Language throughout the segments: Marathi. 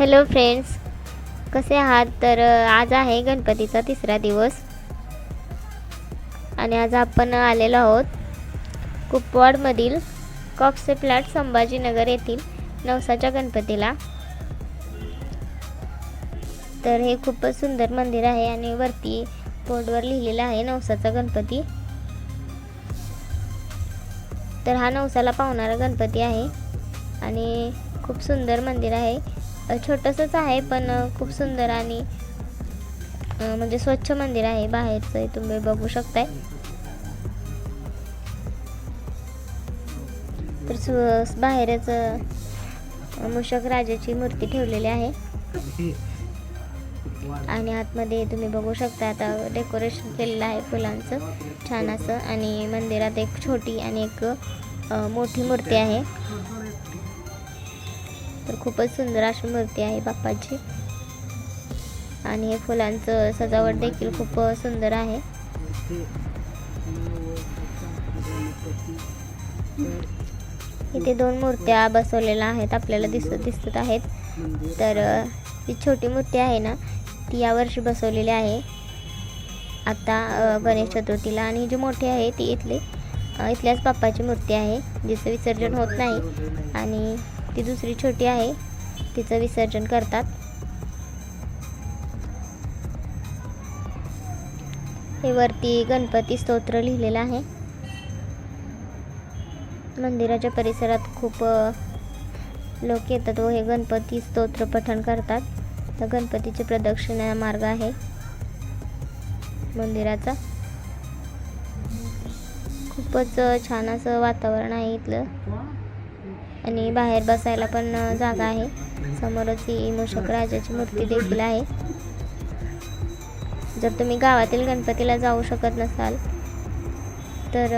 हॅलो फ्रेंड्स कसे आहात? तर आज आहे गणपतीचा तिसरा दिवस. आणि आज आपण आलेलो आहोत कुपवाडमधील कॉक्से फ्लॅट संभाजीनगर येथील नवसाच्या गणपतीला. तर हे खूपच सुंदर मंदिर आहे आणि वरती बोर्डवर लिहिलेलं आहे नवसाचा गणपती. तर हा नवसाला पावणारा गणपती आहे आणि खूप सुंदर मंदिर आहे. छोटंसंच आहे पण खूप सुंदर आणि म्हणजे स्वच्छ मंदिर आहे. बाहेरचं तुम्ही बघू शकताय. तर बाहेरच अ, मूषक राजाची मूर्ती ठेवलेली आहे. आणि आतमध्ये तुम्ही बघू शकता आता डेकोरेशन केलेलं आहे फुलांचं छान असं. आणि मंदिरात एक छोटी आणि एक मोठी मूर्ती आहे. तर खूपच सुंदर अशी मूर्ती आहे बाप्पाची. आणि हे फुलांचं सजावट देखील खूप सुंदर आहे. इथे दोन मूर्त्या बसवलेल्या आहेत आपल्याला दिसत दिसत आहेत. तर ही छोटी मूर्ती आहे ना ती यावर्षी बसवलेली आहे. आता गणेश चतुर्थीला आणि जी मोठी आहे ती इथली इथल्याच बाप्पाची मूर्ती आहे जिचं विसर्जन होत नाही. आणि ती दुसरी छोटी आहे. तिचं विसर्जन करतात. हे वरती गणपती स्तोत्र लिहिलेलं आहे. मंदिराच्या परिसरात खूप लोक येतात व हे गणपती स्तोत्र पठण करतात. तर गणपतीचे प्रदक्षिणा मार्ग आहे. मंदिराचा. खूपच छान असं वातावरण आहे इथलं. आणि बाहेर बसायला पण जागा आहे. समोरच ही मूषक राजाची मूर्ती देखील आहे. जर तुम्ही गावातील गणपतीला जाऊ शकत नसाल तर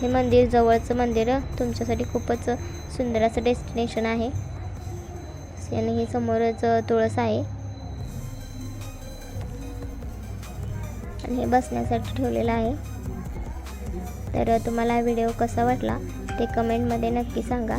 हे मंदिर जवळचं मंदिर तुमच्यासाठी खूपच सुंदर असं डेस्टिनेशन आहे. आणि हे समोरच तुळस आहे. आणि हे बसण्यासाठी ठेवलेलं आहे. तर तुम्हाला व्हिडिओ कसा वाटला ते कमेंटमध्ये नक्की सांगा.